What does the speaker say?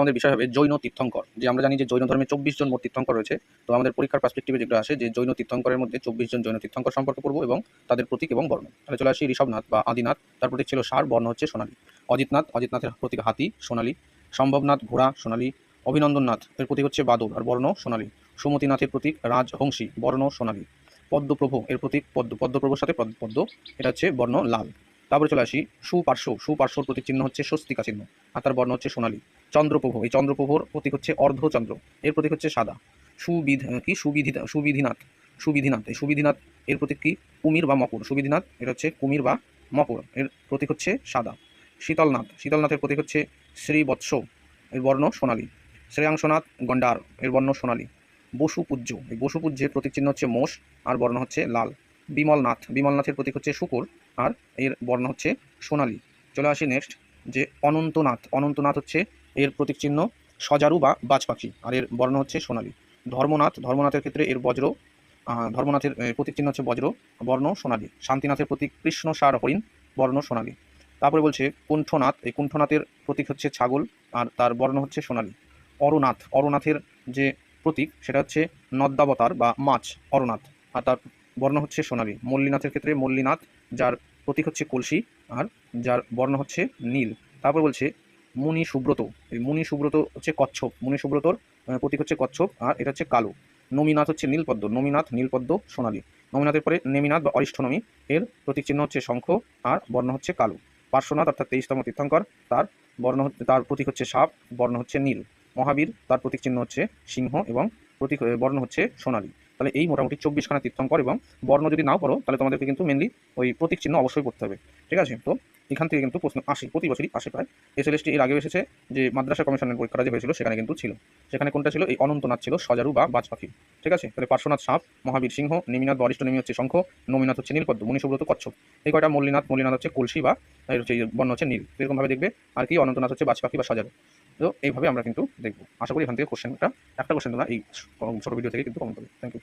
আমাদের বিষয় হবে জৈন তীর্থঙ্কর। যে আমরা জানি যে জৈন ধর্মে চব্বিশ জন মোট তীর্থঙ্কর রয়েছে, তো আমাদের পরীক্ষার পার্সপেক্টিভে যেগুলো আসে, যে জৈন তীর্থঙ্করের মধ্যে চব্বিশ জন জৈন তীর্থঙ্কর সম্পর্কে পড়ব এবং তাদের প্রতীক এবং বর্ণ। তাহলে চলে আসি ঋষভনাথ বা আদিনাথ। তার প্রতীক ছিল সার, বর্ণ হচ্ছে সোনালী। অজিতনাথ, অজিতনাথের প্রতীক হাতি, সোনালী। সম্ভবনাথ, ঘোড়া, সোনালী। অভিনন্দননাথ, এর প্রতীক হচ্ছে বাদর আর বর্ণ সোনালী। সুমতিনাথের প্রতীক রাজহংসী, বর্ণ সোনালী। পদ্মপ্রভু, এর প্রতীক পদ্ম, পদ্মপ্রভুর সাথে পদ্ম, এটা হচ্ছে বর্ণ লাল। তারপরে চলে আসি, সুপার্শ্ব। সুপার্শ্বর প্রতীক চিহ্ন হচ্ছে স্বস্তিকা চিহ্ন, আর তার বর্ণ হচ্ছে সোনালী। চন্দ্রপ্রভ, এই চন্দ্রপ্রভুর প্রতীক হচ্ছে অর্ধচন্দ্র, এর প্রতীক হচ্ছে সাদা। সুবিধ, কি? সুবিধিতা, সুবিধিনাথ সুবিধিনাথ। এই সুবিধিনাথ, এর প্রতীক কি? কুমির বা মকর। সুবিধিনাথ, এটা হচ্ছে কুমির বা মকর, এর প্রতীক হচ্ছে সাদা। শীতলনাথ, শীতলনাথের প্রতীক হচ্ছে শ্রীবৎস, এর বর্ণ সোনালী। শ্রেয়াংশনাথ গন্ডার এর বর্ণ সোনালী। বসুপূজ্য, এই বসুপূজ্যের প্রতীক চিহ্ন হচ্ছে মোষ, আর বর্ণ হচ্ছে লাল। বিমলনাথ, বিমলনাথের প্রতীক হচ্ছে শুকুর আর এর বর্ণ হচ্ছে সোনালী। চলে আসি নেক্সট যে অনন্তনাথ। অনন্তনাথ হচ্ছে এর প্রতীক চিহ্ন সজারু বা বাজ পাখি আর এর বর্ণ হচ্ছে সোনালী। ধর্মনাথ, ধর্মনাথের ক্ষেত্রে এর বজ্র ধর্মনাথের প্রতীক চিহ্ন হচ্ছে বজ্র, বর্ণ সোনালী। শান্তিনাথের প্রতীক কৃষ্ণ সার হরিণ, বর্ণ সোনালী। তারপরে বলছে কুণ্ঠনাথ, এই কুণ্ঠনাথের প্রতীক হচ্ছে ছাগল, আর তার বর্ণ হচ্ছে সোনালী। অরনাথ, অরনাথের যে প্রতীক, সেটা হচ্ছে নদ্যাবতার বা মাছ, অরনাথ। আর তার বর্ণ হচ্ছে সোনালী। মল্লীনাথের ক্ষেত্রে মল্লীনাথ, যার প্রতীক হচ্ছে কলসি, আর যার বর্ণ হচ্ছে নীল। তারপর বলছে মুনি সুব্রত। এই মুনি সুব্রত হচ্ছে কচ্ছপ। মুনি সুব্রতর প্রতীক হচ্ছে কচ্ছপ, আর এটা হচ্ছে কালো। নমিনাথ হচ্ছে নীলপদ্ম। নমিনাথ নীলপদ্ম, সোনালী। নমিনাথের পরে নেমিনাথ বা অরিষ্ঠনমী। এর প্রতীক চিহ্ন হচ্ছে শঙ্খ, আর বর্ণ হচ্ছে কালো। পার্শ্বনাথ অর্থাৎ তেইশতম তীর্থঙ্কর, তার বর্ণ তার প্রতীক হচ্ছে সাপ, বর্ণ হচ্ছে নীল। মহাবীর, তার প্রতীক চিহ্ন হচ্ছে সিংহ এবং প্রতীক বর্ণ হচ্ছে সোনালী। তাহলে এই মোটামুটি চব্বিশখানা তীর্থঙ্কর এবং বর্ণ যদি নাও পড়ো, তাহলে তোমাদেরকে কিন্তু মেনলি ওই প্রতীক চিহ্ন অবশ্যই পড়তে হবে। ঠিক আছে? তো এখান থেকে কিন্তু প্রশ্ন আসে, প্রতি বছরই আসে প্রায়। এসএলএসটি এর আগেও এসেছে যে মাদ্রাসা কমিশনের পরীক্ষাটা যে হয়েছিল, সেখানে কিন্তু ছিল। সেখানে কোনটা ছিল? এই অনন্তনাথ ছিল, সজারু বা বাজ পাখি ঠিক আছে? তাহলে পার্শ্বনাথ সাপ, মহাবীর সিংহ, নেমিনাথ বরিষ্ঠ নেমি হচ্ছে শঙ্খ নমিনাথ হচ্ছে নীলপদ্ম মুনি সুব্রত কচ্ছপ। এই কয়টা? মল্লীনাথ মল্লীনাথ হচ্ছে কলসি বা বর্ণ হচ্ছে নীল। এরকমভাবে দেখবে আর কি অনন্তনাথ হচ্ছে বাজ পাখি বা সজারু। তো এইভাবে আমরা কিন্তু দেখব। আশা করি এখান থেকে কোশ্চেনটা একটা কোশ্চেন তোমরা এই ছোটো ভিডিও থেকে কিন্তু কমন করবে। Thank you